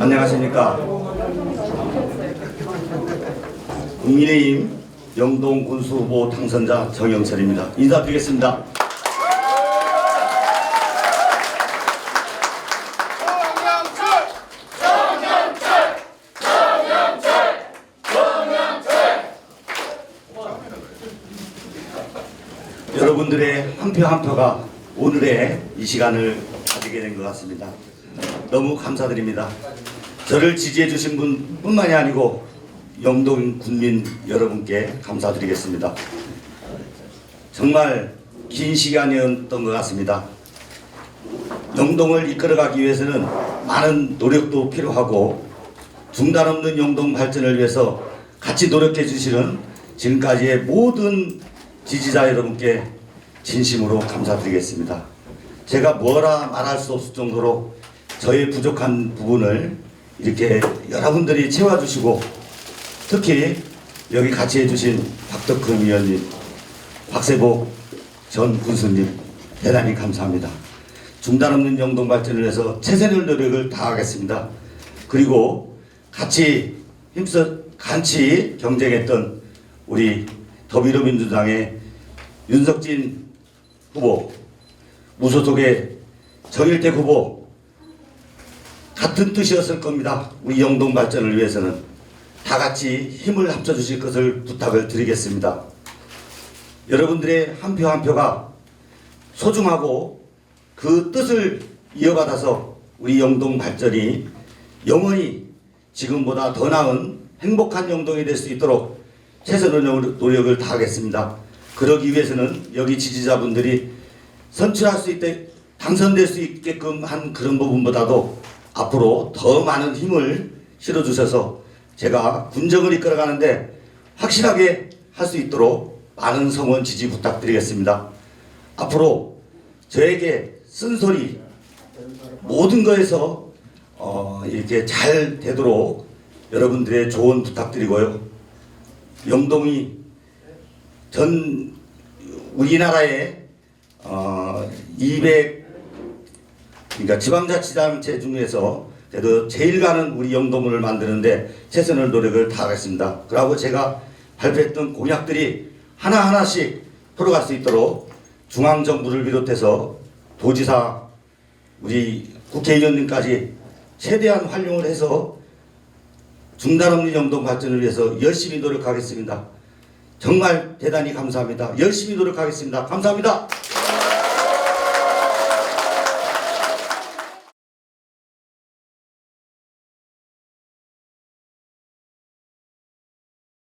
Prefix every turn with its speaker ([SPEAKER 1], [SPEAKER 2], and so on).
[SPEAKER 1] 안녕하십니까. 국민의힘 영동 군수 후보 당선자 정영철입니다. 인사드리겠습니다. 여러분들의 한 표한 표가 오늘의 이 시간을 가지게 된 것 같습니다. 너무 감사드립니다. 저를 지지해 주신 분뿐만이 아니고 영동 군민 여러분께 감사드리겠습니다. 정말 긴 시간이었던 것 같습니다. 영동을 이끌어가기 위해서는 많은 노력도 필요하고 중단 없는 영동 발전을 위해서 같이 노력해 주시는 지금까지의 모든 지지자 여러분께 진심으로 감사드리겠습니다. 제가 뭐라 말할 수 없을 정도로 저의 부족한 부분을 이렇게 여러분들이 채워주시고 특히 여기 같이 해주신 박덕흠 의원님, 박세복 전 군수님 대단히 감사합니다. 중단 없는 영동 발전을 위해서 최선의 노력을 다하겠습니다. 그리고 같이 힘써 같이 경쟁했던 우리 더불어민주당의 윤석진 후보, 무소속의 정일택 후보 같은 뜻이었을 겁니다. 우리 영동 발전을 위해서는 다 같이 힘을 합쳐 주실 것을 부탁을 드리겠습니다. 여러분들의 한표한 표가 소중하고 그 뜻을 이어받아서 우리 영동 발전이 영원히 지금보다 더 나은 행복한 영동이 될 수 있도록 최선의 노력을 다하겠습니다. 그러기 위해서는 여기 지지자분들이 선출할 수 있게 당선될 수 있게끔 한 그런 부분보다도 앞으로 더 많은 힘을 실어주셔서 제가 군정을 이끌어가는데 확실하게 할 수 있도록 많은 성원 지지 부탁드리겠습니다. 앞으로 저에게 쓴소리 모든 거에서 어, 이렇게 잘 되도록 여러분들의 조언 부탁드리고요. 영동이 전 우리나라의 어, 200 그러니까 지방자치단체 중에서 그래도 제일 가는 우리 영동을 만드는데 최선의 노력을 다하겠습니다. 그리고 제가 발표했던 공약들이 하나하나씩 풀어갈 수 있도록 중앙정부를 비롯해서 도지사 우리 국회의원님까지 최대한 활용을 해서 중단 없는 영동 발전을 위해서 열심히 노력하겠습니다. 정말 대단히 감사합니다. 열심히 노력하겠습니다. 감사합니다.